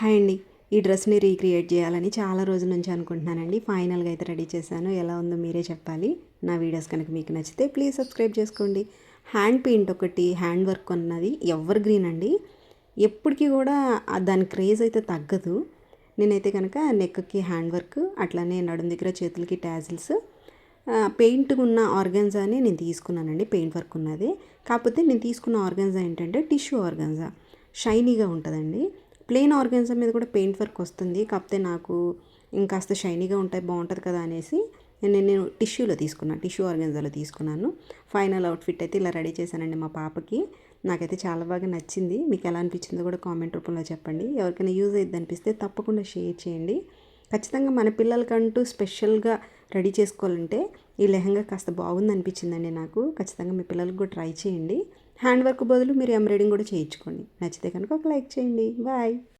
Hi అండి. ఈ డ్రెస్ని recreate చేయాలని చాలా రోజుల నుంచి అనుకుంటున్నానండి. ఫైనల్గా అయితే రెడీ చేశాను. ఎలా ఉందో మీరే చెప్పాలి. నా వీడియోస్ కనుక మీకు నచ్చితే ప్లీజ్ సబ్స్క్రైబ్ చేసుకోండి. హ్యాండ్ పెయింట్ ఒకటి హ్యాండ్ వర్క్ ఉన్నది ఎవర్ గ్రీన్ అండి. ఎప్పటికీ కూడా దాని క్రేజ్ అయితే తగ్గదు. నేనైతే కనుక నెక్కి హ్యాండ్ వర్క్ అట్లానే నడుం దగ్గర చేతులకి ట్యాజిల్స్ పెయింట్ ఉన్న ఆర్గన్జాని నేను తీసుకున్నానండి. పెయింట్ వర్క్ ఉన్నది. కాకపోతే నేను తీసుకున్న ఆర్గన్జా ఏంటంటే టిష్యూ ఆర్గన్జా. షైనీగా ఉంటుందండి. ప్లెయిన్ ఆర్గన్జా మీద కూడా పెయింట్ వర్క్ వస్తుంది. కాకపోతే నాకు ఇంకాస్త షైనీగా ఉంటాయి బాగుంటుంది కదా అనేసి నేను నేను టిష్యూలో తీసుకున్నాను టిష్యూ ఆర్గన్జాలో తీసుకున్నాను. ఫైనల్ అవుట్ఫిట్ అయితే ఇలా రెడీ చేశానండి మా పాపకి. నాకైతే చాలా బాగా నచ్చింది. మీకు ఎలా అనిపించిందో కూడా కామెంట్ రూపంలో చెప్పండి. ఎవరికైనా యూజ్ అయ్యింది అనిపిస్తే తప్పకుండా షేర్ చేయండి. ఖచ్చితంగా మన పిల్లలకంటూ స్పెషల్గా రెడీ చేసుకోవాలంటే ఈ లెహంగా కాస్త బాగుంది అనిపించిందండి నాకు. ఖచ్చితంగా మీ పిల్లలకు కూడా ట్రై చేయండి. హ్యాండ్ వర్క్ బదులు మీరు ఎంబ్రాయిడింగ్ కూడా చేయించుకోండి. నచ్చితే కనుక ఒక లైక్ చేయండి. బాయ్.